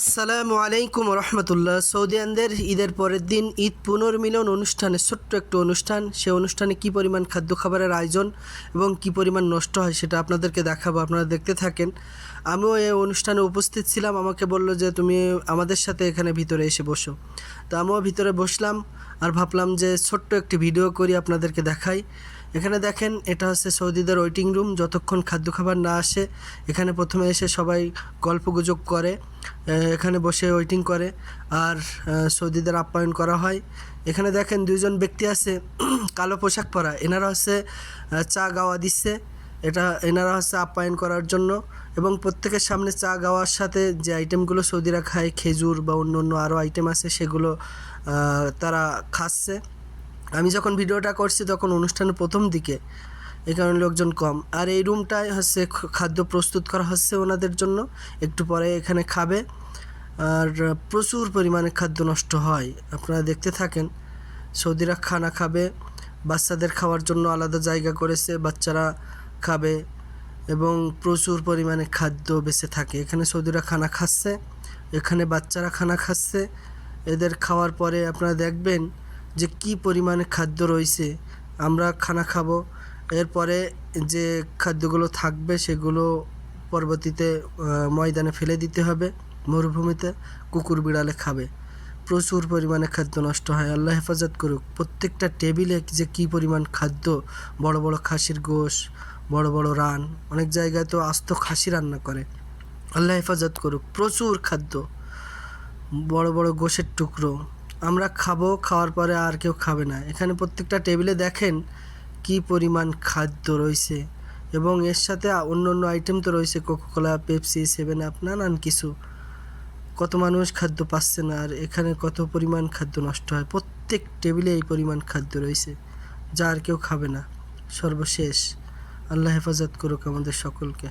আসসালামু আলাইকুম রহমতুল্লাহ। সৌদিয়ানদের ঈদের পরের দিন ঈদ পুনর্মিলন অনুষ্ঠানে ছোট্ট একটু অনুষ্ঠান। সে অনুষ্ঠানে কি পরিমাণ খাদ্য খাবারের আয়োজন এবং কি পরিমাণ নষ্ট হয় সেটা আপনাদেরকে দেখাবো, আপনারা দেখতে থাকেন। আমিও এই অনুষ্ঠানে উপস্থিত ছিলাম, আমাকে বলল যে তুমি আমাদের সাথে এখানে ভিতরে এসে বসো। তো আমিও ভিতরে বসলাম আর ভাবলাম যে ছোট্ট একটি ভিডিও করি আপনাদেরকে দেখাই। এখানে দেখেন, এটা হচ্ছে সৌদিদের ওয়েটিং রুম যতক্ষণ খাদ্য খাবার না আসে, এখানে প্রথমে এসে সবাই গল্পগুজব করে এখানে বসে ওয়েটিং করে, আর সৌদিদের আপ্যায়ন করা হয়। এখানে দেখেন, দুইজন ব্যক্তি আছে, কালো পোশাক পরা, এনারা হচ্ছে চা গাওয়া দিচ্ছে, এটা, এনারা হচ্ছে আপ্যায়ন করার জন্য, এবং প্রত্যেকের সামনে চা গাওয়ার সাথে যে আইটেমগুলো সৌদিরা খায়, খেজুর বা অন্য অন্য আরও আইটেম আছে, সেগুলো তারা খাচ্ছে। আমি যখন ভিডিওটা করছি তখন অনুষ্ঠানের প্রথম দিকে এই কারণে লোকজন কম। আর এই রুমটায় হচ্ছে খাদ্য প্রস্তুত করা হচ্ছে ওনাদের জন্য। একটু পরে এখানে খাবে। আর প্রচুর পরিমাণে খাদ্য নষ্ট হয়। আপনারা দেখতে থাকেন, সৌদিরা খানা খাবে, বাচ্চাদের খাওয়ার জন্য আলাদা জায়গা করেছে, বাচ্চারা খাবে এবং প্রচুর পরিমাণে খাদ্য বেঁচে থাকে। এখানে সৌদিরা খানা খাচ্ছে, এখানে বাচ্চারা খানা খাচ্ছে। এদের খাওয়ার পরে আপনারা দেখবেন যে কি পরিমাণে খাদ্য রয়েছে, আমরা খানা খাব। এরপরে যে খাদ্যগুলো থাকবে, সেগুলো পরবর্তীতে ময়দানে ফেলে দিতে হবে। মরুভূমিতে কুকুর বিড়ালে খাবে। প্রচুর পরিমাণে খাদ্য নষ্ট হয়। আল্লাহ হেফাজত করুক। প্রত্যেকটা টেবিলে যে কী পরিমাণ খাদ্য, বড় বড় খাসির গোশ, বড় বড় রান, অনেক জায়গায় তো আস্ত খাসি রান্না করে। আল্লাহ হেফাজত করুক। প্রচুর খাদ্য, বড় বড় গোশের টুকরো আমরা খাব, খাওয়ার পরে আর কেউ খাবে না। এখানে প্রত্যেকটা টেবিলে দেখেন কি পরিমাণ খাদ্য রয়েছে এবং এর সাথে অন্য অন্য আইটেম তো রয়েছে কোকোকোলা পেপসি সেভেন আপ নানান কিছু। কত মানুষ খাদ্য পাচ্ছে না আর এখানে কত পরিমাণ খাদ্য নষ্ট হয়। প্রত্যেক টেবিলে এই পরিমাণ খাদ্য রয়েছে, যা আর কেউ খাবে না। সর্বশেষ, আল্লাহ হেফাজত করুক আমাদের সকলকে।